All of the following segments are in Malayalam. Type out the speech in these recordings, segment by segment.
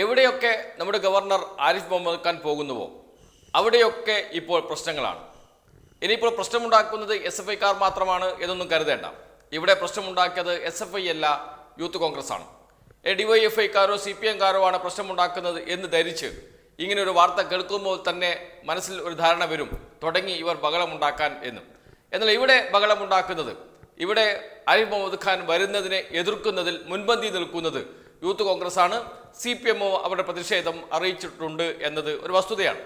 എവിടെയൊക്കെ നമ്മുടെ ഗവർണർ ആരിഫ് മുഹമ്മദ് ഖാൻ പോകുന്നുവോ അവിടെയൊക്കെ ഇപ്പോൾ പ്രശ്നങ്ങളാണ്. ഇനിയിപ്പോൾ പ്രശ്നമുണ്ടാക്കുന്നത് എസ് എഫ് ഐക്കാർ മാത്രമാണ് എന്നൊന്നും കരുതേണ്ട. ഇവിടെ പ്രശ്നമുണ്ടാക്കിയത് എസ് എഫ് ഐ അല്ല യൂത്ത് കോൺഗ്രസ് ആണ് ഡി വൈ എഫ് ഐക്കാരോ സി പി എംകാരോ ആണ് പ്രശ്നമുണ്ടാക്കുന്നത് എന്ന് ധരിച്ച് ഇങ്ങനെ ഒരു വാർത്ത കേൾക്കുമ്പോൾ തന്നെ മനസ്സിൽ ഒരു ധാരണ വരും തുടങ്ങി ഇവർ ബഹളമുണ്ടാക്കാൻ എന്നും. എന്നാൽ ഇവിടെ ബഹളമുണ്ടാക്കുന്നത് ഇവിടെ ആരിഫ് മുഹമ്മദ് ഖാൻ വരുന്നതിനെ എതിർക്കുന്നതിൽ മുൻപന്തി നിൽക്കുന്നത് യൂത്ത് കോൺഗ്രസ് ആണ് സി പി എമ്മോ അവരുടെ പ്രതിഷേധം അറിയിച്ചിട്ടുണ്ട് എന്നത് ഒരു വസ്തുതയാണ്.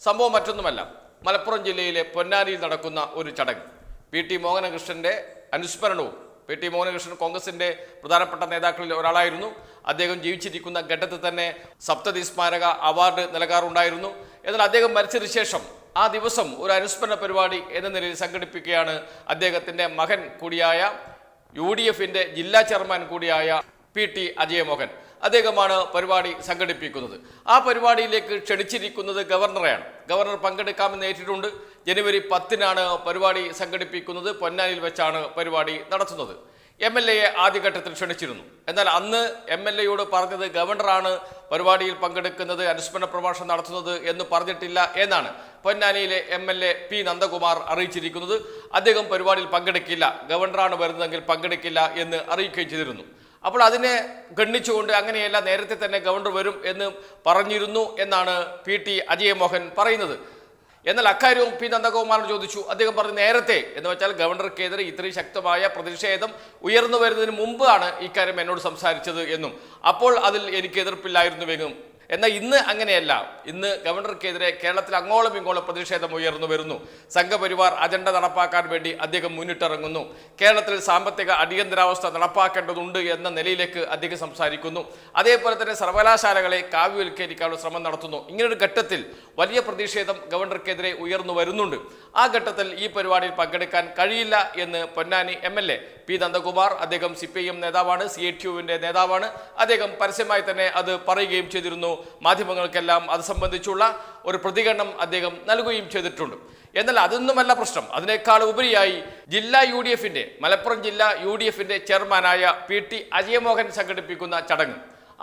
സംഭവം മറ്റൊന്നുമല്ല. മലപ്പുറം ജില്ലയിലെ പൊന്നാനിയിൽ നടക്കുന്ന ഒരു ചടങ്ങ്. പി ടി മോഹനകൃഷ്ണന്റെ അനുസ്മരണവും പി ടി മോഹനകൃഷ്ണൻ കോൺഗ്രസിന്റെ പ്രധാനപ്പെട്ട നേതാക്കളിൽ ഒരാളായിരുന്നു. അദ്ദേഹം ജീവിച്ചിരിക്കുന്ന ഘട്ടത്തിൽ തന്നെ സപ്തതി സ്മാരക അവാർഡ് നൽകാറുണ്ടായിരുന്നു. എന്നാൽ അദ്ദേഹം മരിച്ചതിന് ശേഷം ആ ദിവസം ഒരു അനുസ്മരണ പരിപാടി എന്ന നിലയിൽ സംഘടിപ്പിക്കുകയാണ് അദ്ദേഹത്തിന്റെ മകൻ കൂടിയായ യു ഡി എഫിന്റെ ജില്ലാ ചെയർമാൻ കൂടിയായ പി ടി അജയമോഹൻ. അദ്ദേഹമാണ് പരിപാടി സംഘടിപ്പിക്കുന്നത്. ആ പരിപാടിയിലേക്ക് ക്ഷണിച്ചിരിക്കുന്നത് ഗവർണറെയാണ്. ഗവർണർ പങ്കെടുക്കാമെന്ന് ഏറ്റിട്ടുണ്ട്. ജനുവരി പത്തിനാണ് പരിപാടി സംഘടിപ്പിക്കുന്നത്. പൊന്നാനിൽ വെച്ചാണ് പരിപാടി നടത്തുന്നത്. എം എൽ എയെ ആദ്യഘട്ടത്തിൽ ക്ഷണിച്ചിരുന്നു. എന്നാൽ അന്ന് എം എൽ എയോട് പറഞ്ഞത് ഗവർണറാണ് പരിപാടിയിൽ പങ്കെടുക്കുന്നത് അനുസ്മരണ പ്രഭാഷണം നടത്തുന്നത് എന്ന് പറഞ്ഞിട്ടില്ല എന്നാണ് പൊന്നാനിയിലെ M L A P Nandakumar അറിയിച്ചിരിക്കുന്നത്. അദ്ദേഹം പരിപാടിയിൽ പങ്കെടുക്കില്ല. ഗവർണറാണ് വരുന്നതെങ്കിൽ പങ്കെടുക്കില്ല എന്ന് അറിയിക്കുകയും ചെയ്തിരുന്നു. അപ്പോൾ അതിനെ ഗണ്ണിച്ചുകൊണ്ട് അങ്ങനെയല്ല നേരത്തെ തന്നെ ഗവർണർ വരും എന്ന് പറഞ്ഞിരുന്നു എന്നാണ് പി ടി അജയമോഹൻ പറയുന്നത്. എന്നാൽ അക്കാര്യവും പി നന്ദകുമാറിന് ചോദിച്ചു. അദ്ദേഹം പറഞ്ഞു നേരത്തെ എന്ന് വെച്ചാൽ ഗവർണർക്കെതിരെ ഇത്രയും ശക്തമായ പ്രതിഷേധം ഉയർന്നു വരുന്നതിന് മുമ്പാണ് ഇക്കാര്യം എന്നോട് സംസാരിച്ചത് എന്നും. അപ്പോൾ അതിൽ എനിക്ക് എതിർപ്പില്ലായിരുന്നുവെന്നും എന്നാൽ ഇന്ന് അങ്ങനെയല്ല. ഇന്ന് ഗവർണർക്കെതിരെ കേരളത്തിൽ അങ്ങോളം ഇങ്ങോളം പ്രതിഷേധം ഉയർന്നു വരുന്നു. സംഘപരിവാർ അജണ്ട നടപ്പാക്കാൻ വേണ്ടി അദ്ദേഹം മുന്നിട്ടിറങ്ങുന്നു. കേരളത്തിൽ സാമ്പത്തിക അടിയന്തരാവസ്ഥ നടപ്പാക്കേണ്ടതുണ്ട് എന്ന നിലയിലേക്ക് അദ്ദേഹം സംസാരിക്കുന്നു. അതേപോലെ തന്നെ സർവകലാശാലകളെ കാവ്യവൽക്കരിക്കാനുള്ള ശ്രമം നടത്തുന്നു. ഇങ്ങനൊരു ഘട്ടത്തിൽ വലിയ പ്രതിഷേധം ഗവർണർക്കെതിരെ ഉയർന്നു വരുന്നുണ്ട്. ആ ഘട്ടത്തിൽ ഈ പരിപാടിയിൽ പങ്കെടുക്കാൻ കഴിയില്ല എന്ന് Ponnani M L A P Nandakumar അദ്ദേഹം സി പി ഐ എം നേതാവാണ് സി എ ടി യുവിന്റെ നേതാവാണ്. അദ്ദേഹം പരസ്യമായി തന്നെ അത് പറയുകയും ചെയ്തിരുന്നു. മാധ്യമങ്ങൾക്കെല്ലാം അത് സംബന്ധിച്ചുള്ള ഒരു പ്രതികരണം അദ്ദേഹം നൽകുകയും ചെയ്തിട്ടുണ്ട്. എന്നാൽ അതൊന്നുമല്ല പ്രശ്നം. അതിനേക്കാൾ ഉപരിയായി ജില്ലാ യു ഡി എഫിന്റെ മലപ്പുറം ജില്ലാ യു ഡി എഫിന്റെ ചെയർമാനായ പി ടി അജയമോഹൻ സംഘടിപ്പിക്കുന്ന ചടങ്ങ്.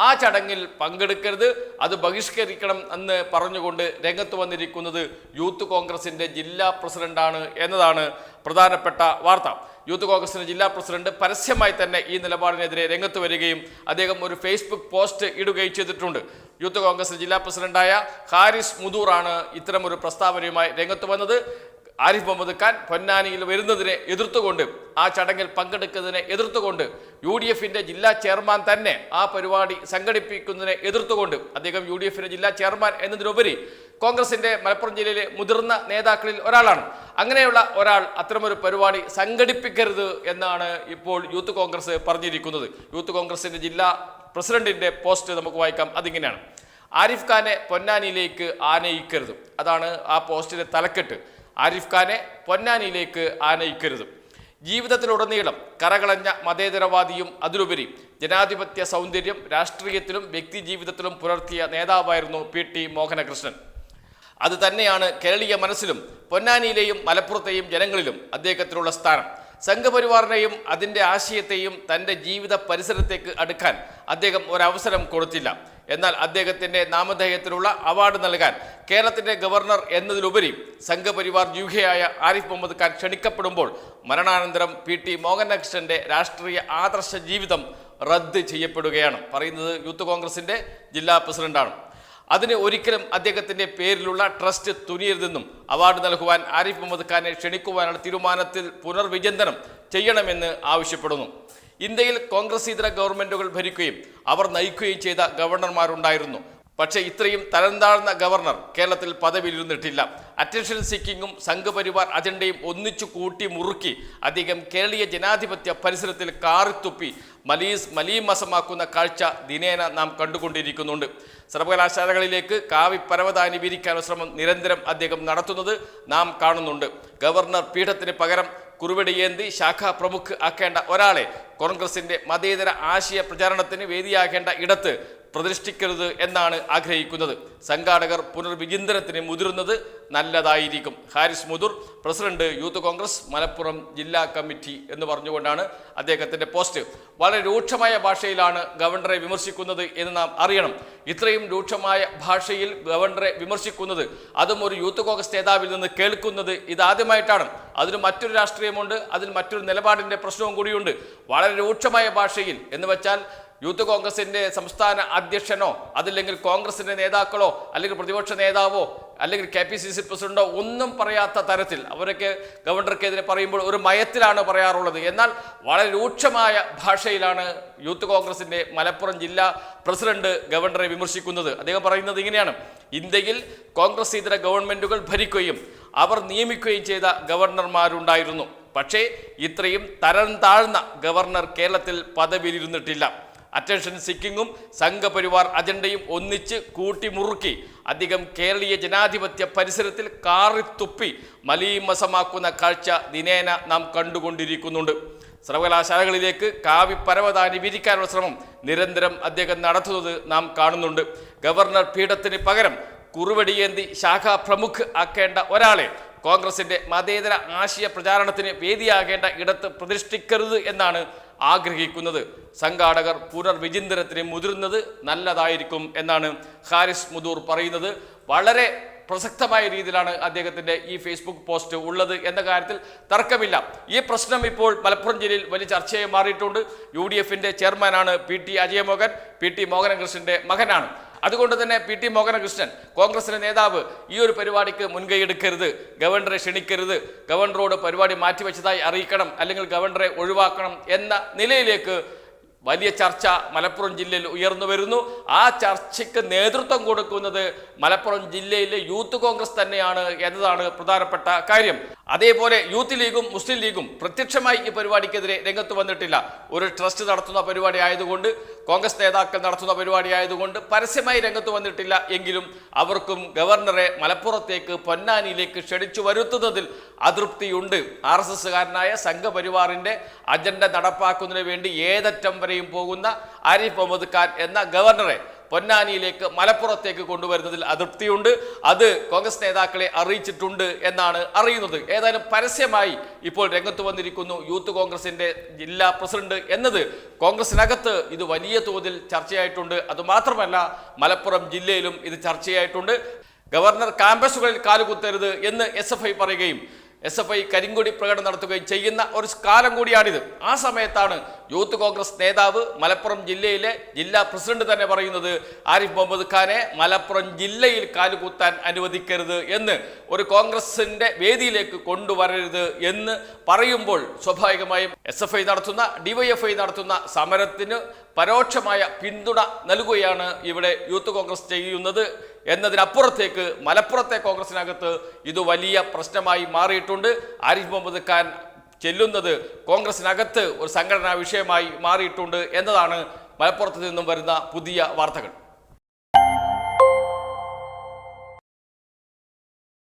ആ ചടങ്ങിൽ പങ്കെടുക്കരുത് അത് ബഹിഷ്കരിക്കണം എന്ന് പറഞ്ഞുകൊണ്ട് രംഗത്ത് വന്നിരിക്കുന്നത് യൂത്ത് കോൺഗ്രസിന്റെ ജില്ലാ പ്രസിഡന്റാണ് എന്നതാണ് പ്രധാനപ്പെട്ട വാർത്ത. യൂത്ത് കോൺഗ്രസിന്റെ ജില്ലാ പ്രസിഡന്റ് പരസ്യമായി തന്നെ ഈ നിലപാടിനെതിരെ രംഗത്ത് വരികയും അദ്ദേഹം ഒരു ഫേസ്ബുക്ക് പോസ്റ്റ് ഇടുകയും ചെയ്തിട്ടുണ്ട്. യൂത്ത് കോൺഗ്രസ് ജില്ലാ പ്രസിഡന്റായ ഹാരിസ് മുദൂറാണ് ഇത്തരമൊരു പ്രസ്താവനയുമായി രംഗത്ത് വന്നത്. ആരിഫ് മുഹമ്മദ് ഖാൻ പൊന്നാനിയിൽ വരുന്നതിനെ എതിർത്തുകൊണ്ട് ആ ചടങ്ങിൽ പങ്കെടുക്കുന്നതിനെ എതിർത്തുകൊണ്ട് യു ഡി എഫിന്റെ ജില്ലാ ചെയർമാൻ തന്നെ ആ പരിപാടി സംഘടിപ്പിക്കുന്നതിനെ എതിർത്തുകൊണ്ട് അദ്ദേഹം യു ഡി എഫിന്റെ ജില്ലാ ചെയർമാൻ എന്നതിനുപരി കോൺഗ്രസിന്റെ മലപ്പുറം ജില്ലയിലെ മുതിർന്ന നേതാക്കളിൽ ഒരാളാണ്. അങ്ങനെയുള്ള ഒരാൾ അത്തരമൊരു പരിപാടി സംഘടിപ്പിക്കരുത് എന്നാണ് ഇപ്പോൾ യൂത്ത് കോൺഗ്രസ് പറഞ്ഞിരിക്കുന്നത്. യൂത്ത് കോൺഗ്രസിന്റെ ജില്ലാ പ്രസിഡന്റിന്റെ പോസ്റ്റ് നമുക്ക് വായിക്കാം. അതിങ്ങനെയാണ്. ആരിഫ് ഖാനെ പൊന്നാനിയിലേക്ക് ആനയിക്കരുത്. അതാണ് ആ പോസ്റ്റിലെ തലക്കെട്ട്. ആരിഫ് ഖാനെ പൊന്നാനിയിലേക്ക് ആനയിക്കരുത്. ജീവിതത്തിലുടനീളം കരകളഞ്ഞ മതേതരവാദിയും അതിലുപരി ജനാധിപത്യ സൗന്ദര്യം രാഷ്ട്രീയത്തിലും വ്യക്തി ജീവിതത്തിലും പുലർത്തിയ നേതാവായിരുന്നു പി ടി മോഹനകൃഷ്ണൻ. അത് തന്നെയാണ് കേരളീയ മനസ്സിലും പൊന്നാനിയിലെയും മലപ്പുറത്തെയും ജനങ്ങളിലും അദ്ദേഹത്തിനുള്ള സ്ഥാനം. സംഘപരിവാറിനെയും അതിന്റെ ആശയത്തെയും തന്റെ ജീവിത പരിസരത്തേക്ക് അടുക്കാൻ അദ്ദേഹം ഒരവസരം കൊടുത്തില്ല. എന്നാൽ അദ്ദേഹത്തിന്റെ നാമധേയത്തിലുള്ള അവാർഡ് നൽകാൻ കേരളത്തിന്റെ ഗവർണർ എന്നതിലുപരി സംഘപരിവാർ ജൂഹയായ ആരിഫ് മുഹമ്മദ് ഖാൻ ക്ഷണിക്കപ്പെടുമ്പോൾ മരണാനന്തരം പി ടി മോഹനകൃഷ്ണന്റെ രാഷ്ട്രീയ ആദർശ ജീവിതം റദ്ദ് ചെയ്യപ്പെടുകയാണ്. പറയുന്നത് യൂത്ത് കോൺഗ്രസിന്റെ ജില്ലാ പ്രസിഡന്റാണ്. അതിന് ഒരിക്കലും അദ്ദേഹത്തിന്റെ പേരിലുള്ള ട്രസ്റ്റ് തുനിയരുതെന്നും അവാർഡ് നൽകുവാൻ ആരിഫ് മുഹമ്മദ് ഖാനെ ക്ഷണിക്കുവാനുള്ള തീരുമാനത്തിൽ പുനർവിചിന്തനം ചെയ്യണമെന്ന് ആവശ്യപ്പെടുന്നു. ഇന്ത്യയിൽ കോൺഗ്രസ് ഇതര ഗവൺമെന്റുകൾ ഭരിക്കുകയും അവർ നയിക്കുകയും ചെയ്ത ഗവർണർമാരുണ്ടായിരുന്നു. പക്ഷേ ഇത്രയും തരംതാഴ്ന്ന ഗവർണർ കേരളത്തിൽ പദവിയിലിരുന്നിട്ടില്ല. അറ്റൻഷൻ സീക്കിങ്ങും സംഘപരിവാർ അജണ്ടയും ഒന്നിച്ചു കൂട്ടി മുറുക്കി അധികം കേരളീയ ജനാധിപത്യ പരിസരത്തിൽ കാറിത്തുപ്പി മലീസ് മലീമസമാക്കുന്ന കാഴ്ച ദിനേന നാം കണ്ടുകൊണ്ടിരിക്കുന്നുണ്ട്. സർവകലാശാലകളിലേക്ക് കാവി പരവതാനി വിരിക്കാനുള്ള ശ്രമം നിരന്തരം അദ്ദേഹം നടത്തുന്നത് നാം കാണുന്നുണ്ട്. ഗവർണർ പീഠത്തിന് പകരം കുറുവടിയേന്തി ശാഖാ പ്രമുഖ് ആക്കേണ്ട ഒരാളെ കോൺഗ്രസിന്റെ മതേതര ആശയ പ്രചാരണത്തിന് വേദിയാക്കേണ്ട ഇടത്ത് പ്രതിഷ്ഠിക്കരുത് എന്നാണ് ആഗ്രഹിക്കുന്നത്. സംഘാടകർ പുനർവിചിന്തനത്തിന് മുതിരുന്നത് നല്ലതായിരിക്കും. Haris Muthur president youth Congress Malappuram ജില്ലാ കമ്മിറ്റി എന്ന് പറഞ്ഞുകൊണ്ടാണ് അദ്ദേഹത്തിന്റെ പോസ്റ്റ്. വളരെ രൂക്ഷമായ ഭാഷയിലാണ് ഗവർണറെ വിമർശിക്കുന്നത് എന്ന് നാം അറിയണം. ഇത്രയും രൂക്ഷമായ ഭാഷയിൽ ഗവർണറെ വിമർശിക്കുന്നത് അതും ഒരു യൂത്ത് കോൺഗ്രസ് നേതാവിൽ നിന്ന് കേൾക്കുന്നത് ഇതാദ്യമായിട്ടാണ്. അതിന് മറ്റൊരു രാഷ്ട്രീയമുണ്ട് അതിൽ മറ്റൊരു നിലപാടിന്റെ പ്രശ്നവും കൂടിയുണ്ട്. വളരെ രൂക്ഷമായ ഭാഷയിൽ എന്ന് വെച്ചാൽ യൂത്ത് കോൺഗ്രസിന്റെ സംസ്ഥാന അധ്യക്ഷനോ അതല്ലെങ്കിൽ കോൺഗ്രസിന്റെ നേതാക്കളോ അല്ലെങ്കിൽ പ്രതിപക്ഷ നേതാവോ അല്ലെങ്കിൽ കെ പി സി സി പ്രസിഡന്റോ ഒന്നും പറയാത്ത തരത്തിൽ അവരൊക്കെ ഗവർണർക്കെതിരെ പറയുമ്പോൾ ഒരു മയത്തിലാണ് പറയാറുള്ളത്. എന്നാൽ വളരെ രൂക്ഷമായ ഭാഷയിലാണ് യൂത്ത് കോൺഗ്രസിന്റെ മലപ്പുറം ജില്ലാ പ്രസിഡന്റ് ഗവർണറെ വിമർശിക്കുന്നത്. അദ്ദേഹം പറയുന്നത് ഇങ്ങനെയാണ്. ഇന്ത്യയിൽ കോൺഗ്രസ് ഇതര ഗവൺമെന്റുകൾ ഭരിക്കുകയും അവർ നിയമിക്കുകയും ചെയ്ത ഗവർണർമാരുണ്ടായിരുന്നു. പക്ഷേ ഇത്രയും തരം താഴ്ന്ന ഗവർണർ കേരളത്തിൽ പദവിയിലിരുന്നിട്ടില്ല. അറ്റൻഷൻ സിക്കിങ്ങും സംഘപരിവാർ അജണ്ടയും ഒന്നിച്ച് കൂട്ടിമുറുക്കി. അധികം കേരളീയ ജനാധിപത്യ പരിസരത്തിൽ കാറിത്തുപ്പി മലീമസമാക്കുന്ന കാഴ്ച ദിനേന നാം കണ്ടുകൊണ്ടിരിക്കുന്നുണ്ട്. സർവകലാശാലകളിലേക്ക് കാവി പരവതാനി വിരിക്കാനുള്ള ശ്രമം നിരന്തരം അദ്ദേഹം നടത്തുന്നത് നാം കാണുന്നുണ്ട്. ഗവർണർ പീഠത്തിന് പകരം കുറുവടിയേന്തി ശാഖാ പ്രമുഖ് ആക്കേണ്ട ഒരാളെ കോൺഗ്രസിന്റെ മതേതര ആശയ പ്രചാരണത്തിന് വേദിയാകേണ്ട ഇടത്ത് പ്രതിഷ്ഠിക്കരുത് എന്നാണ് ആഗ്രഹിക്കുന്നത്. സംഘാടകർ പുനർവിചിന്തനത്തിന് മുതിരുന്നത് നല്ലതായിരിക്കും എന്നാണ് ഹാരിസ് മുദൂർ പറയുന്നത്. വളരെ പ്രസക്തമായ രീതിയിലാണ് അദ്ദേഹത്തിന്റെ ഈ ഫേസ്ബുക്ക് പോസ്റ്റ് ഉള്ളത് എന്ന കാര്യത്തിൽ തർക്കമില്ല. ഈ പ്രശ്നം ഇപ്പോൾ മലപ്പുറം ജില്ലയിൽ വലിയ ചർച്ചയായി മാറിയിട്ടുണ്ട്. യു ഡി എഫിന്റെ ചെയർമാനാണ് P T Ajayamohan. P T മോഹനകൃഷ്ണന്റെ മകനാണ്. അതുകൊണ്ട് തന്നെ പി ടി മോഹനകൃഷ്ണൻ കോൺഗ്രസിന്റെ നേതാവ് ഈ ഒരു പരിപാടിക്ക് മുൻകൈ എടുക്കരുത് ഗവർണറെ ക്ഷണിക്കരുത് ഗവർണറോട് പരിപാടി മാറ്റിവെച്ചതായി അറിയിക്കണം അല്ലെങ്കിൽ ഗവർണറെ ഒഴിവാക്കണം എന്ന നിലയിലേക്ക് വലിയ ചർച്ച മലപ്പുറം ജില്ലയിൽ ഉയർന്നു വരുന്നു. ആ ചർച്ചയ്ക്ക് നേതൃത്വം കൊടുക്കുന്നത് മലപ്പുറം ജില്ലയിലെ യൂത്ത് കോൺഗ്രസ് തന്നെയാണ് എന്നതാണ് പ്രധാനപ്പെട്ട കാര്യം. അതേപോലെ യൂത്ത് ലീഗും മുസ്ലിം ലീഗും പ്രത്യക്ഷമായി ഈ പരിപാടിക്കെതിരെ രംഗത്ത് വന്നിട്ടില്ല. ഒരു ട്രസ്റ്റ് നടത്തുന്ന പരിപാടി ആയതുകൊണ്ട് കോൺഗ്രസ് നേതാക്കൾ നടത്തുന്ന പരിപാടി ആയതുകൊണ്ട് പരസ്യമായി രംഗത്ത് വന്നിട്ടില്ല എങ്കിലും അവർക്കും ഗവർണറെ മലപ്പുറത്തേക്ക് പൊന്നാനിയിലേക്ക് ക്ഷണിച്ചു വരുത്തുന്നതിൽ അതൃപ്തിയുണ്ട്. ആർ എസ് എസ്സുകാരനായ സംഘപരിവാറിന്റെ അജണ്ട നടപ്പാക്കുന്നതിന് വേണ്ടി ഏതറ്റം വരെയും പോകുന്ന ആരിഫ് മുഹമ്മദ് ഖാൻ എന്ന ഗവർണറെ പൊന്നാനിയിലേക്ക് മലപ്പുറത്തേക്ക് കൊണ്ടുവരുന്നതിൽ അതൃപ്തിയുണ്ട്. അത് കോൺഗ്രസ് നേതാക്കളെ അറിയിച്ചിട്ടുണ്ട് എന്നാണ് അറിയുന്നത്. ഏതായാലും പരസ്യമായി ഇപ്പോൾ രംഗത്ത് വന്നിരിക്കുന്നു യൂത്ത് കോൺഗ്രസിന്റെ ജില്ലാ പ്രസിഡന്റ് എന്നത്. കോൺഗ്രസിനകത്ത് ഇത് വലിയ തോതിൽ ചർച്ചയായിട്ടുണ്ട്. അതുമാത്രമല്ല മലപ്പുറം ജില്ലയിലും ഇത് ചർച്ചയായിട്ടുണ്ട്. ഗവർണർ ക്യാമ്പസുകളിൽ കാലുകുത്തരുത് എന്ന് എസ് പറയുകയും എസ് എഫ് ഐ കരിങ്കൊടി പ്രകടനം നടത്തുകയും ചെയ്യുന്ന ഒരു കാലം കൂടിയാണിത്. ആ സമയത്താണ് യൂത്ത് കോൺഗ്രസ് നേതാവ് മലപ്പുറം ജില്ലയിലെ ജില്ലാ പ്രസിഡന്റ് തന്നെ പറയുന്നത് ആരിഫ് മുഹമ്മദ് ഖാനെ മലപ്പുറം ജില്ലയിൽ കാലുകുത്താൻ അനുവദിക്കരുത് എന്ന് ഒരു കോൺഗ്രസിന്റെ വേദിയിലേക്ക് കൊണ്ടുവരരുത് എന്ന് പറയുമ്പോൾ സ്വാഭാവികമായും എസ് എഫ് ഐ നടത്തുന്ന ഡിവൈഎഫ്ഐ നടത്തുന്ന സമരത്തിന് പരോക്ഷമായ പിന്തുണ നൽകുകയാണ് ഇവിടെ യൂത്ത് കോൺഗ്രസ് ചെയ്യുന്നത്. എന്നതിനപ്പുറത്തേക്ക് മലപ്പുറത്തെ കോൺഗ്രസിനകത്ത് ഇത് വലിയ പ്രശ്നമായി മാറിയിട്ടുണ്ട്. ആരിഫ് മുഹമ്മദ് ഖാൻ ചെല്ലുന്നത് കോൺഗ്രസിനകത്ത് ഒരു സംഘടനാ വിഷയമായി മാറിയിട്ടുണ്ട് എന്നതാണ് മലപ്പുറത്ത് നിന്നും വരുന്ന പുതിയ വാർത്തകൾ.